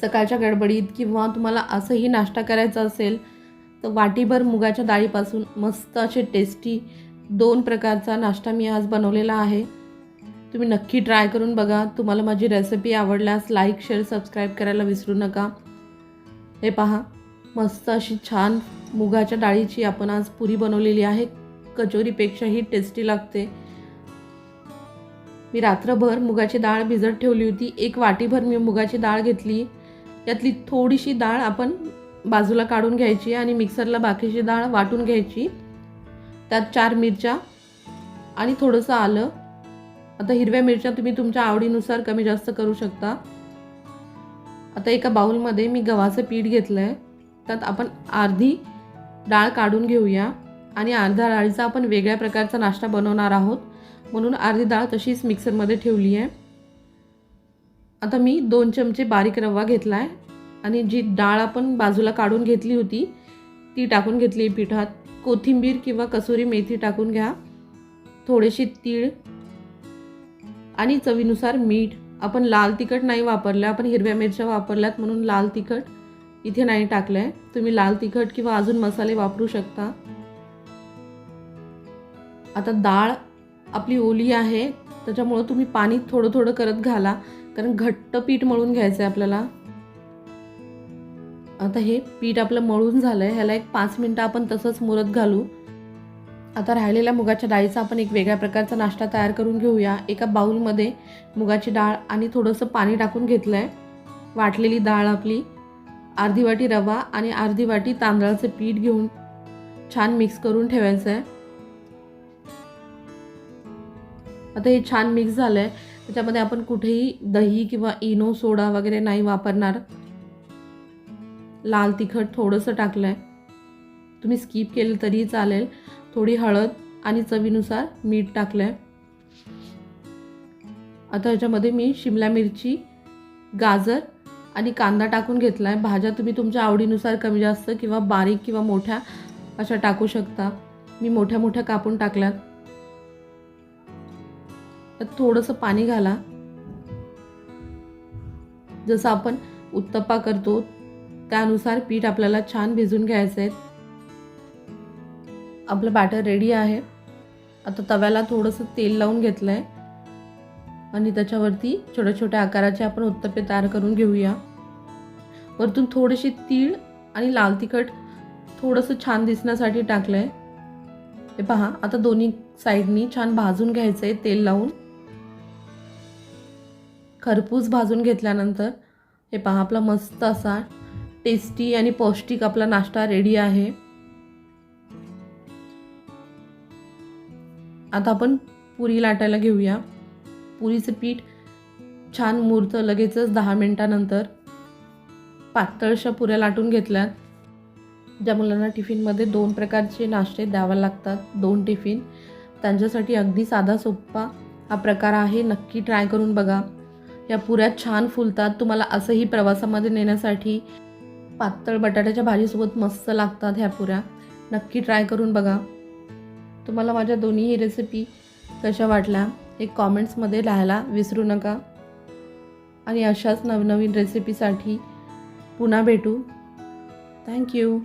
सकाळच्या गडबडीत किंवा तुम्हाला असंही नाश्ता करायचा असेल तर वाटीभर मुगाच्या डाळीपासून मस्त असे टेस्टी दोन प्रकारचा नाश्ता मी आज बनवलेला आहे. तुम्ही नक्की ट्राय करून बघा. तुम्हाला माझी रेसिपी आवडल्यास लाईक शेअर सबस्क्राईब करायला विसरू नका. हे पहा मस्त अशी छान मुगाच्या डाळीची आपण आज पुरी बनवलेली आहे. कचोरीपेक्षाही टेस्टी लागते. मी रात्रभर मुगाची डाळ भिजत ठेवली होती. एक वाटीभर मी मुगाची डाळ घेतली. यातली थोडीशी डाळ आपण बाजूला काढून घ्यायची आणि मिक्सरला बाकीची डाळ वाटून घ्यायची. त्यात चार मिरच्या आणि थोडंसं आलं. आता हिरव्या मिरच्या तुम्ही तुमच्या आवडीनुसार कमी जास्त करू शकता. आता एका बाउलमध्ये मी गव्हाचं पीठ घेतलं आहे त्यात आपण अर्धी डाळ काढून घेऊया. आणि अर्ध्या डाळीचा आपण वेगळ्या प्रकारचा नाश्ता बनवणार आहोत. म्हणून अर्धी डाळ तशीच मिक्सरमध्ये ठेवली आहे आता मी दोन चमचे बारीक रवा घेतला आहे आणि जी डाळ आपण बाजूला काढून घेतली होती ती टाकून घेतली पिठात. कोथिंबीर किंवा कसुरी मेथी टाकून घ्या. थोडेसे तीळ आणि चवीनुसार मीठ. आपण लाल तिखट नाही वापरलं आपण हिरव्या मिरच्या वापरल्यात म्हणून लाल तिखट इथे नाही टाकलं आहे तुम्ही लाल तिखट किंवा अजून मसाले वापरू शकता. आता डाळ आपली ओली आहे त्याच्यामुळं तुम्ही पाणी थोडं थोडं करत घाला. कारण घट्ट पीठ मळून घ्यायचं आहे आपल्याला. आता हे पीठ आपलं मळून झालं आहे ह्याला एक पाच मिनटं आपण तसंच मुरत घालू. आता राहिलेल्या मुगाच्या डाळीचा आपण एक वेगळ्या प्रकारचा नाश्ता तयार करून घेऊया. एका बाऊलमध्ये मुगाची डाळ आणि थोडंसं पाणी टाकून घेतलं आहे वाटलेली डाळ आपली अर्धी वाटी रवा आणि अर्धी वाटी तांदळाचं पीठ घेऊन छान मिक्स करून ठेवायचं आहे आता हे छान मिक्स झालं आहे त्याच्यामध्ये आपण कुठेही दही किंवा इनो सोडा वगैरे नाही वापरणार. लाल तिखट थोडंसं टाकलं आहे तुम्ही स्किप केलं तरी चालेल. थोडी हळद आणि चवीनुसार मीठ टाकलं आहे आता ह्याच्यामध्ये मी शिमला मिरची गाजर आणि कांदा टाकून घेतला आहे भाज्या तुम्ही तुमच्या आवडीनुसार कमी जास्त किंवा बारीक किंवा मोठ्या अशा टाकू शकता. मी मोठ्या मोठ्या कापून टाकल्यात. त्यात थोडंसं पाणी घाला. जसं आपण उत्तप्पा करतो त्यानुसार पीठ आपल्याला छान भिजून घ्यायचं आहे आपलं बॅटर रेडी आहे. आता तव्याला थोडंसं तेल लावून घेतलं आहे आणि त्याच्यावरती छोट्या छोट्या आकाराचे आपण उत्तप्पे तयार करून घेऊया. वरतून थोडेसे तीळ आणि लाल तिखट थोडंसं छान दिसण्यासाठी टाकलं आहे हे पहा आता दोन्ही साईडनी छान भाजून घ्यायचं आहे तेल लावून. खरपूस भाजून घेतल्यानंतर हे पहा आपला मस्त असा टेस्टी आणि पौष्टिक आपला नाश्ता रेडी आहे. आता आपण पुरी लाटायला घेऊया. पुरीचं पीठ छान मुरतं लगेचच दहा मिनटानंतर पातळशा पुऱ्या लाटून घेतल्यात. ज्या मुलांना टिफिनमध्ये दोन प्रकारचे नाश्ते द्यावे लागतात दोन टिफिन. त्यांच्यासाठी अगदी साधा सोप्पा हा प्रकार आहे. नक्की ट्राय करून बघा. या पुऱ्या छान फुलतात. तुम्हाला असंही प्रवासामध्ये नेण्यासाठी पातळ बटाट्याच्या भाजीसोबत मस्त लागतात ह्या पुऱ्या. नक्की ट्राय करून बघा. तुम्हाला माझ्या दोन्हीही रेसिपी कशा वाटल्या हे कॉमेंट्समध्ये लिहायला विसरू नका. आणि अशाच नवनवीन रेसिपीसाठी पुन्हा भेटू. थँक्यू